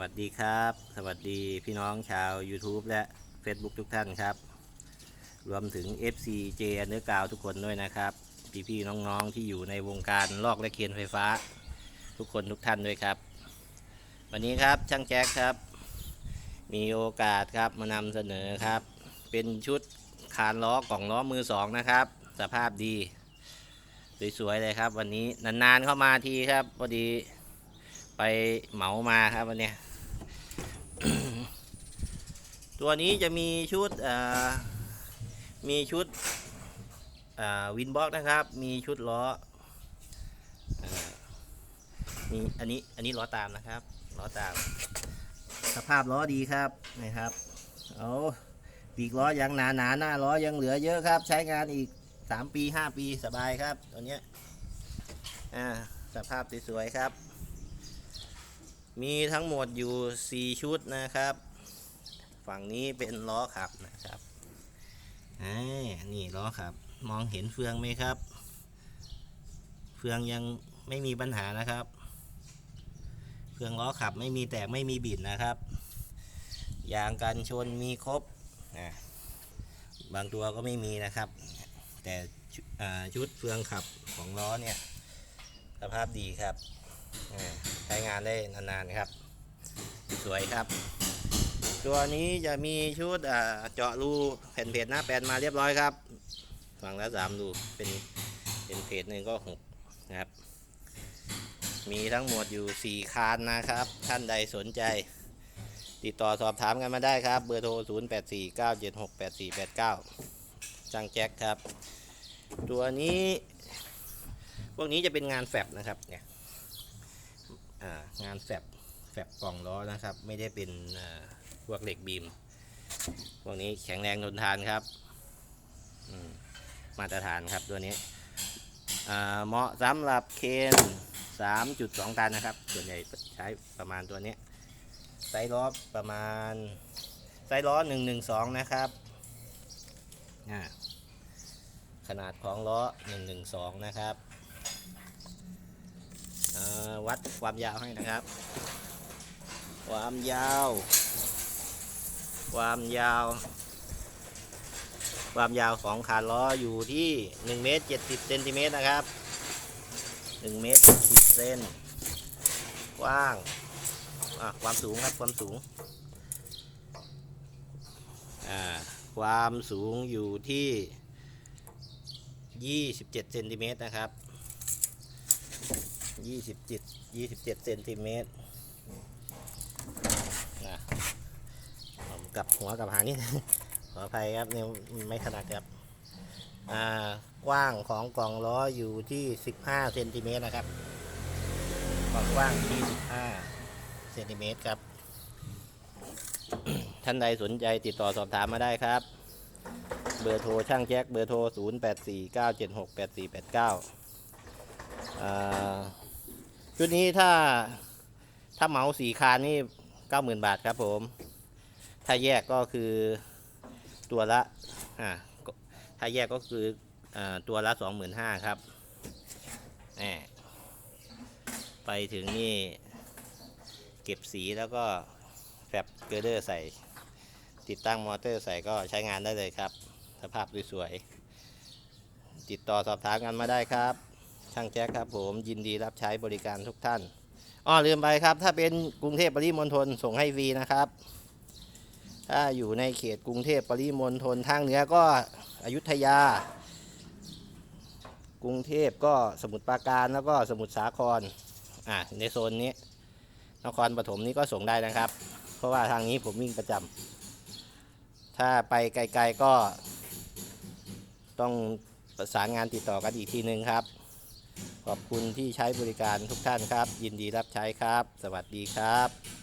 วัสดีครับ สวัสดีพี่น้องชาว YouTube และ Facebook ทุกท่านครับ รวมถึง FCJ เนื้อกาวทุกคนด้วยนะครับ พี่ๆน้องๆที่อยู่ในวงการลอกและเคียนไฟฟ้า ทุกคนทุกท่านด้วยครับ วันนี้ครับช่างแจ็คครับ มีโอกาสครับมานำเสนอครับ เป็นชุดคานล้อกล่องล้อมือสองนะครับ สภาพดีสวยๆเลยครับ วันนี้นานๆเข้ามาทีครับพอดีไปเหมามาครับวันนี้ ตัวนี้จะมีชุดมีชุดวินบ็อกนะครับ มีชุดล้อมีอันนี้อันนี้ล้อตามนะครับล้อตาม สภาพล้อดีครับนะครับเอาปีกล้อยังหนาหนาหน้าล้อยังเหลือเยอะครับ ใช้งานอีก 3 ปี 5 ปีสบายครับตัวเนี้ยอ่าสภาพสวยๆครับ มีทั้งหมดอยู่ 4 ชุดนะครับ ฝั่งนี้เป็นล้อขับนะครับอ่านี่ล้อขับ มองเห็นเฟืองไหมครับ เฟืองยังไม่มีปัญหานะครับ เฟืองล้อขับไม่มีแตกไม่มีบิดนะครับ ยางกันชนมีครบอ่าบางตัวก็ไม่มีนะครับ แต่ชุอ่ชุดเฟืองขับของล้อเนี่ยสภาพดีครับใช้งานได้นานๆครับ สวยครับ ตัวนี้จะมีชุดเจาะรูแผ่นเพจหน้าแปลนมาเรียบร้อยครับ ฝั่งละสามรูเป็นเป็นเพจหนึ่งก็หกนะครับ มีทั้งหมดอยู่4คานนะครับ ท่านใดสนใจ ติดต่อสอบถามกันมาได้ครับ เบอร์โทร 0 8 4 9 7 6 8 4 8 9จังแจ็คครับ ตัวนี้ พวกนี้จะเป็นงานแฟบนะครับเนี่ยงานแฟบแฟบกล่องล้อนะครับ ไม่ได้เป็น วกเหล็กบีม พวกนี้แข็งแรงทนทานครับ มาตรฐานครับตัวนี้อ่าเหมาะสำหรับเคน3.2 ตันนะครับ ส่วนใหญ่ใช้ประมาณตัวนี้ ไซส์ล้อประมาณ ไซส์ล้อ 112 นะครับอ่าขนาดของล้อ 112 นะครับอ่าวัดความยาวให้นะครับ ความยาว ความยาว ความยาวของคานล้ออยู่ที่1เมตร70เซนติเมตรนะครับ1เมตร70เซนกว้างความสูงครับความสูง ความสูงอยู่ที่ 27เซนติเมตรนะครับยี่สิบเจ็ดยี่สิบเจ็ดเซนติเมตรนะ ผมกับหัวกับหางนี่ขออภัยครับเนี่ยไม่ถนัดครับ อ่ากว้างของกล่องล้ออยู่ที่สิบห้าเซนติเมตรนะครับความกว้างที่สิบห้าเซนติเมตรครับ ท่านใดสนใจติดต่อสอบถามมาได้ครับ เบอร์โทรช่างแจ็คเบอร์โทร 0 8 4 9 7 6 8 4 8 9อ่าชุดนี้ถ้าถ้าเหมาสี่คานนี่เก้าหมื่นบาทครับผม ถ้าแยกก็คือตัวละอ่าถ้าแยกก็คืออ่าตัวละสองหมื่นห้าครับแหมไปถึงนี่เก็บสีแล้วก็แฟบเกอร์เดอร์ใส่ ติดตั้งมอเตอร์ใส่ก็ใช้งานได้เลยครับ สภาพสวยๆติดต่อสอบถามกันมาได้ครับ ช่างแจ็คครับผมยินดีรับใช้บริการทุกท่านอ้อลืมไปครับ ถ้าเป็นกรุงเทพปริมณฑลส่งให้ฟรีนะครับ ถ้าอยู่ในเขตกรุงเทพปริมณฑลทางเหนือก็อยุธยา กรุงเทพก็สมุทรปราการแล้วก็สมุทรสาครอะในโซนนี้นครปฐมนี้ก็ส่งได้นะครับ เพราะว่าทางนี้ผมวิ่งประจำถ้าไปไกลๆก็ ต้องประสานงานติดต่อกันอีกทีนึงครับ ขอบคุณที่ใช้บริการทุกท่านครับ ยินดีรับใช้ครับ สวัสดีครับ